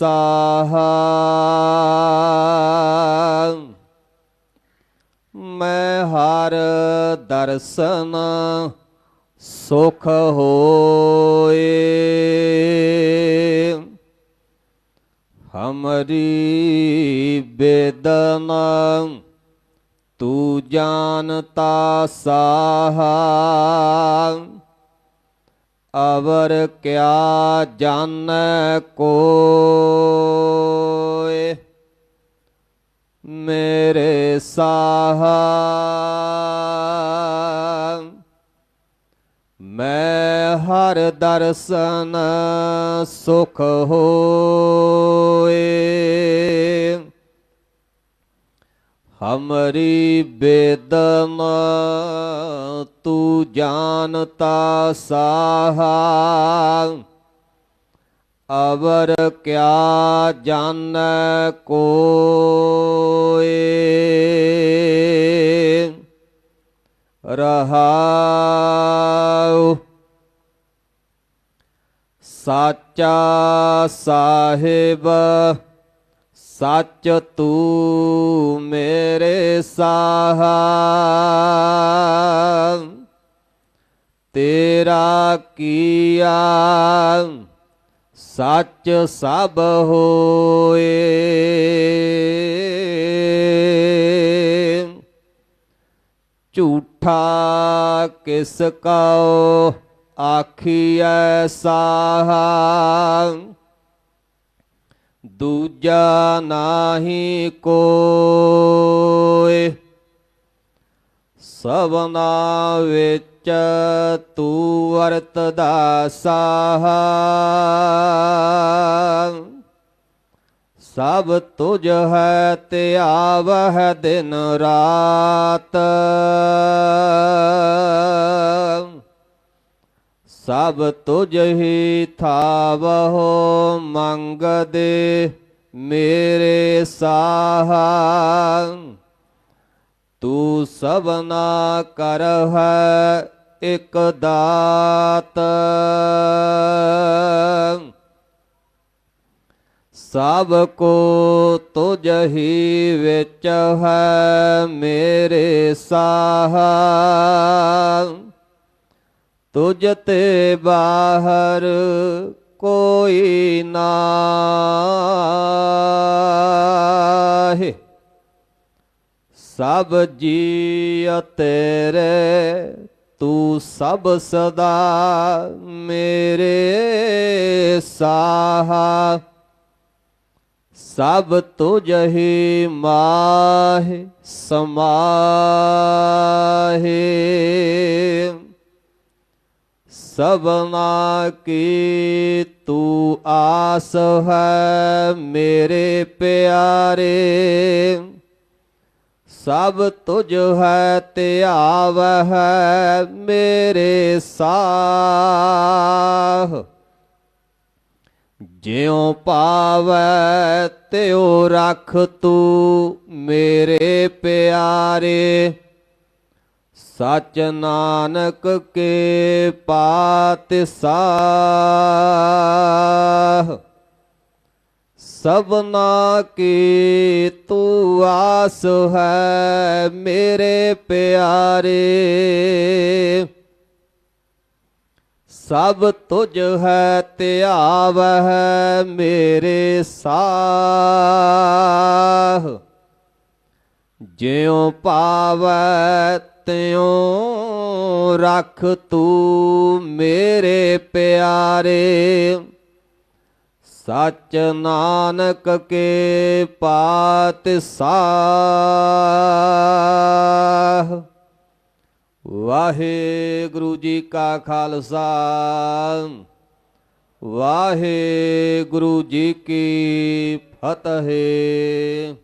ਸਾਹਾ। ਮੈਂ ਹਰ ਦਰਸ਼ਨ ਸੁਖ ਹੋਏ। ਹਮਰੀ ਬੇਦਨਾ ਤੂੰ ਜਾਣਤਾ ਸਾਹਾ। ਅਵਰ ਕਿਆ ਜਾਣੈ ਕੋਇ? ਮੇਰੇ ਸਾਹ ਮੈਂ ਹਰ ਦਰਸ਼ਨ ਸੁਖ ਹੋਏ ਹਮਰੀ ਬੇਦਨਾ ਤੂੰ ਜਾਣਤਾ ਸਾਹਾ ਅਵਰ ਕਿਆ ਜਾਣੈ ਕੋਇ ਰਹਾਉ ਸਾਚਾ ਸਾਹਿਬ ਸੱਚ ਤੂੰ ਮੇਰੇ ਸਾਹਾ। ਤੇਰਾ ਕੀਆ ਸੱਚ ਸਭ ਹੋਏ। ਝੂਠਾ ਕਿਸ ਕਉ ਆਖੀਐ ਸਾਹਾ। ਦੂਜਾ ਨਾਹੀ ਕੋਇ, ਸਭਨਾ ਵਿੱਚ ਤੂੰ ਵਰਤਦਾ ਸਾਹਾ ਸਭ ਤੁਝ ਹੈ ਤੇ ਆਵਹਿ ਦਿਨ ਰਾਤ। ਸਭ ਤੁਝ ਹੀ ਥਾਵਹੁ, ਮੰਗਦੇ ਮੇਰੇ ਸਾਹਾ। ਤੂੰ ਸਭਨਾ ਕਰਹਿ ਇਕ ਦਾਤ। ਸਭ ਕੋ ਤੁਝ ਹੀ ਵਿੱਚ ਹੈ ਮੇਰੇ ਸਾਹਾ। ਤੁਝ ਤੇ ਬਾਹਰ ਕੋਈ ਨਾਹੀ ਸਭ ਜੀਅ ਤੇਰੇ, ਤੂੰ ਸਭ ਸਦਾ ਮੇਰੇ ਸਾਹਾ। ਸਭ ਤੁਝ ਹੀ ਮਾਹ ਸਮਾਹੇ। ਸਭਨਾ ਕੀ ਤੂੰ ਆਸ ਹੈ ਮੇਰੇ ਪਿਆਰੇ? ਸਭ ਤੁਝ ਹੈ ਤੇ ਹੈ ਮੇਰੇ ਸਾਹ। ਜਿਉ ਪਾਵੈ ਤਿਉ ਰਖ ਤੂੰ ਮੇਰੇ ਪਿਆਰੇ। ਸਚ ਨਾਨਕ ਕੇ ਪਾਤ ਸਾਹ ਸਭਨਾ ਕੀ ਤੂੰ ਆਸ ਹੈ ਮੇਰੇ ਪਿਆਰੇ। ਸਭ ਤੁਝ ਹੈ ਧਿਆਵਹਿ ਮੇਰੇ ਸਾਹ। ਜਿਉ ਪਾਵੈ ਤਿਉ ਰਖ ਤੂੰ ਮੇਰੇ ਪਿਆਰੇ। ਸਚ ਨਾਨਕ ਕੇ ਪਾਤ ਸਾਹ ਵਾਹਿਗੁਰੂ ਜੀ ਕਾ ਖਾਲਸਾ। ਵਾਹਿਗੁਰੂ ਜੀ ਕੀ ਫਤਿਹ।